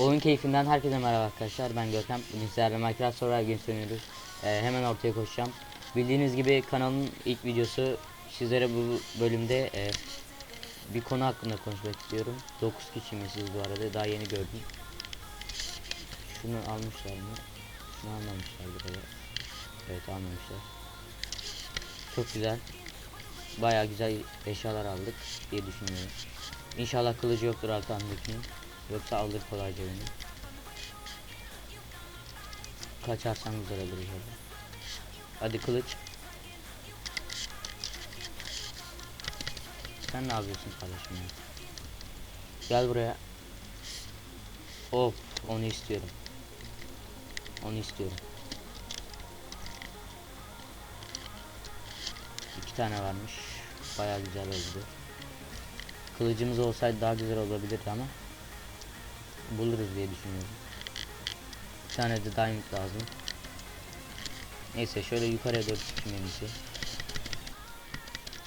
Oyun keyfinden herkese merhaba arkadaşlar. Ben Görkem. Bugün sizlerle Minecraft Survival Games oynuyoruz. Ee, hemen ortaya koşacağım. Bildiğiniz gibi kanalın ilk videosu sizlere bu bölümde e, bir konu hakkında konuşmak istiyorum. 9 kişiymişiz bu arada. Daha yeni gördüm. Şunu almışlar mı? Şunu almamışlar bir de. Evet almamışlar. Çok güzel. Bayağı güzel eşyalar aldık diye düşünüyorum. İnşallah kılıcı yoktur arkamdakinin. Yoksa alır kolayca beni. Kaçarsam güzel olur. Hadi kılıç. Sen ne yapıyorsun kardeşim ya? Gel buraya. Of onu istiyorum. Onu istiyorum. İki tane varmış. Bayağı güzel oldu. Kılıcımız olsaydı daha güzel olabilirdi ama buluruz diye düşünüyorum. Bir tane de diamond lazım. Neyse şöyle yukarıya doğru çıkayım en.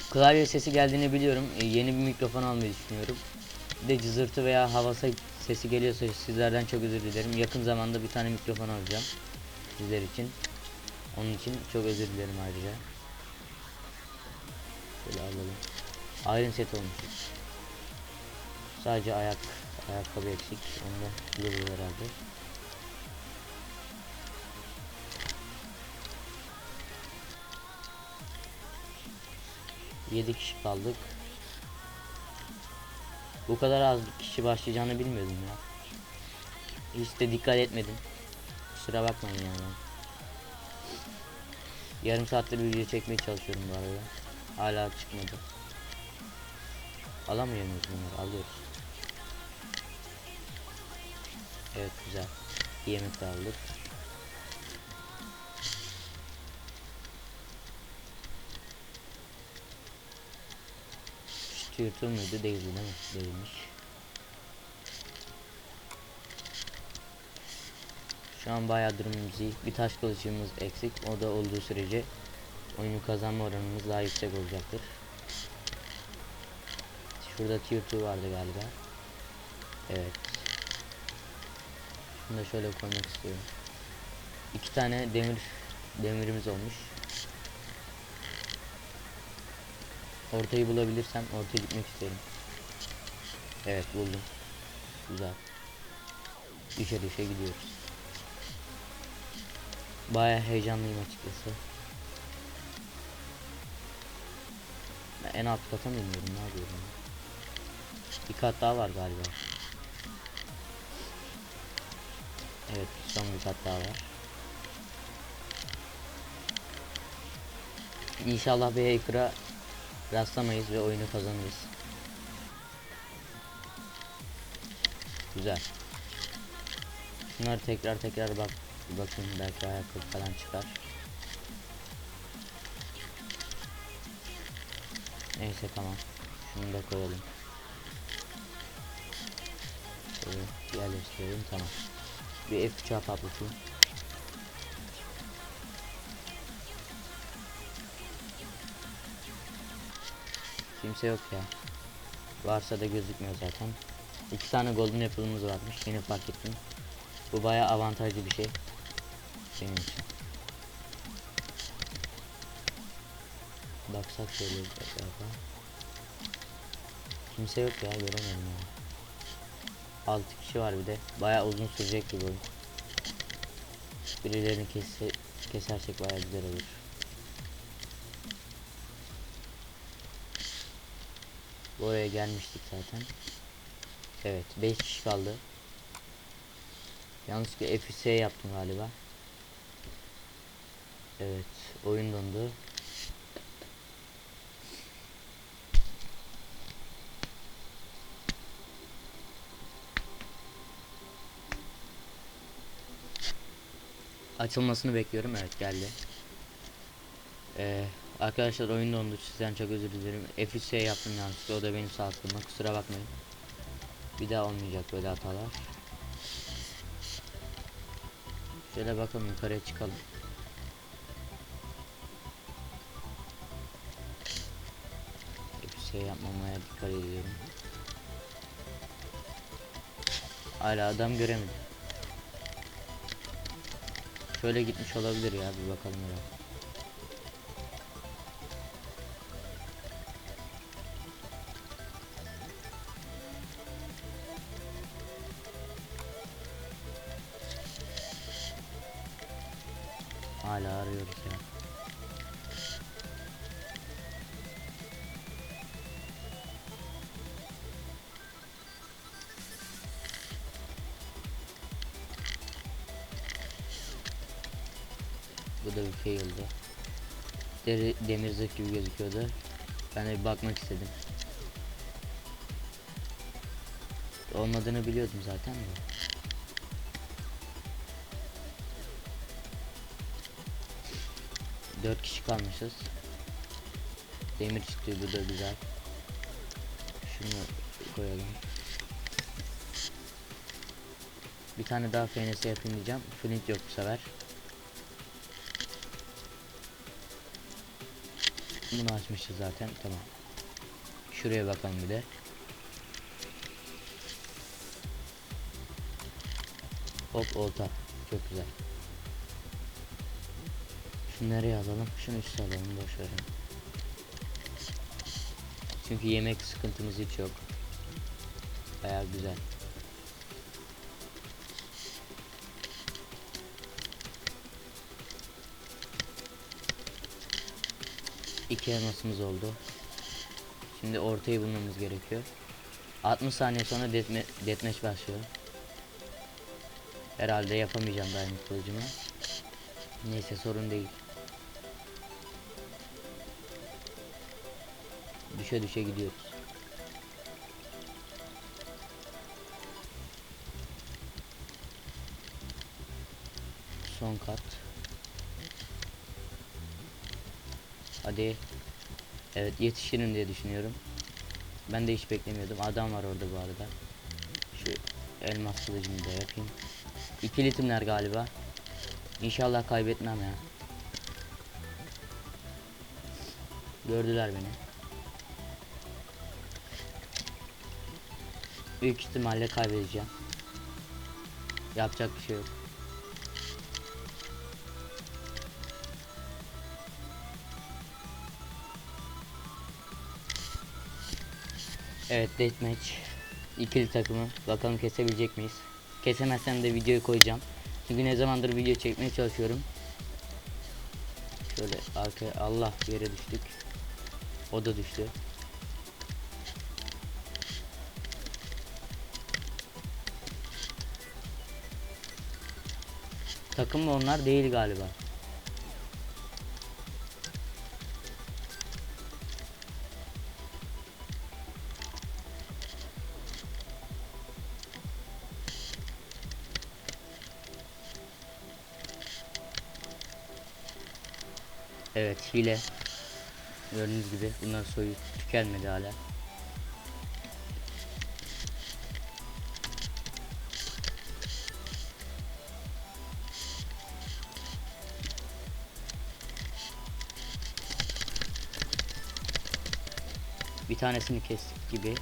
Klavye sesi geldiğini biliyorum. E, yeni bir mikrofon almayı düşünüyorum. Bir de cızırtı veya hava se- sesi geliyorsa sizlerden çok özür dilerim. Yakın zamanda bir tane mikrofon alacağım. Sizler için. Onun için çok özür dilerim ayrıca. Şöyle alalım. Iron set olmuş. Sadece ayak ayakkabı eksik. Onu da buluruz herhalde. Yedi kişi kaldık. Bu kadar az kişi başlayacağını bilmiyordum ya. Hiç de dikkat etmedim. Kusura bakmayın yani. Yarım saattir video çekmeye çalışıyorum bu arada. Hala çıkmadı. Alamıyor muyuz bunları? Alıyoruz. Evet güzel. Yemek aldık. Stürtü müydü? Değildi değil mi? Değilmiş. Şu an bayağı durumumuz iyi. Bir taş kılıcımız eksik. O da olduğu sürece oyunu kazanma oranımız daha yüksek olacaktır. Şurada tier 2 vardı galiba. Evet. Şunu da şöyle koymak istiyorum. İki tane demir demirimiz olmuş. Ortayı bulabilirsem ortaya gitmek isterim. Evet buldum. Güzel. Düşe düşe gidiyoruz. Baya heyecanlıyım açıkçası. Ben en alt kata mı iniyorum ne yapıyorum? Bir kat daha var galiba. Evet son bir kat daha var. İnşallah bir hacker'a rastlamayız ve oyunu kazanırız. Güzel. Şunları tekrar tekrar bak bakın belki ayakkabı falan çıkar. Neyse tamam. Şunu da koyalım. Şöyle yerleştirelim tamam. Bir F çarp patlatayım. Kimse yok ya. Varsa da gözükmüyor zaten. İki tane golden apple'ımız varmış. Yeni fark ettim. Bu bayağı avantajlı bir şey. Benim için. Baksak şöyle etrafa. Kimse yok ya göremiyorum ya. 6 kişi var bir de. Bayağı uzun sürecek bir oyun. Birilerini kesse, kesersek bayağı güzel olur. Buraya gelmiştik zaten. Evet 5 kişi kaldı. Yanlışlıkla FS yaptım galiba. Evet oyun dondu. Açılmasını bekliyorum. Evet geldi. Ee, arkadaşlar oyun dondu. Sizden çok özür dilerim. F3 yaptım yanlışlıkla. O da benim sağlığıma. Kusura bakmayın. Bir daha olmayacak böyle hatalar. Şöyle bakalım yukarıya çıkalım. F3 yapmamaya dikkat ediyorum. Hala adam göremedim. Şöyle gitmiş olabilir ya bir bakalım ya. Hala arıyoruz ya. Bu bir faildi. Deri, demir zırh gibi gözüküyordu. Ben de bir bakmak istedim. Olmadığını biliyordum zaten de. Dört kişi kalmışız. Demir çıktı bu da güzel. Şunu koyalım. Bir tane daha FNS yapayım diyeceğim. Flint yok bu sefer. Bunu açmışız zaten tamam. Şuraya bakalım bir de. Hop olta. Çok güzel. Şunu nereye alalım? Şunu üstü alalım boş verin. Çünkü yemek sıkıntımız hiç yok. Baya güzel. İki elmasımız oldu. Şimdi ortayı bulmamız gerekiyor. 60 saniye sonra deathma deathmatch başlıyor. Herhalde yapamayacağım diamond kılıcımı. Neyse sorun değil. Düşe düşe gidiyoruz. Son kat. Hadi. Evet yetişirim diye düşünüyorum. Ben de hiç beklemiyordum. Adam var orada bu arada. Şu elmas kılıcımı da yapayım. İki litimler galiba. İnşallah kaybetmem ya. Gördüler beni. Büyük ihtimalle kaybedeceğim. Yapacak bir şey yok. Evet deathmatch ikili takımı bakalım kesebilecek miyiz? Kesemezsem de videoyu koyacağım. Çünkü ne zamandır video çekmeye çalışıyorum. Şöyle arkaya Allah yere düştük. O da düştü. Takım mı onlar değil galiba. Evet hile. Gördüğünüz gibi bunlar soyu tükenmedi hala. Bir tanesini kestik gibi.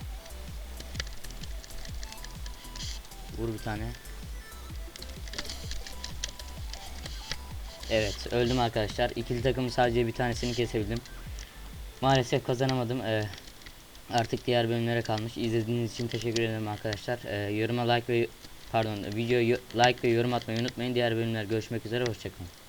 Vur bir tane. Evet öldüm arkadaşlar. İkili takımı sadece bir tanesini kesebildim. Maalesef kazanamadım. Ee, artık diğer bölümlere kalmış. İzlediğiniz için teşekkür ederim arkadaşlar. Ee, yoruma like ve pardon videoyu like ve yorum atmayı unutmayın. Diğer bölümler görüşmek üzere. Hoşçakalın.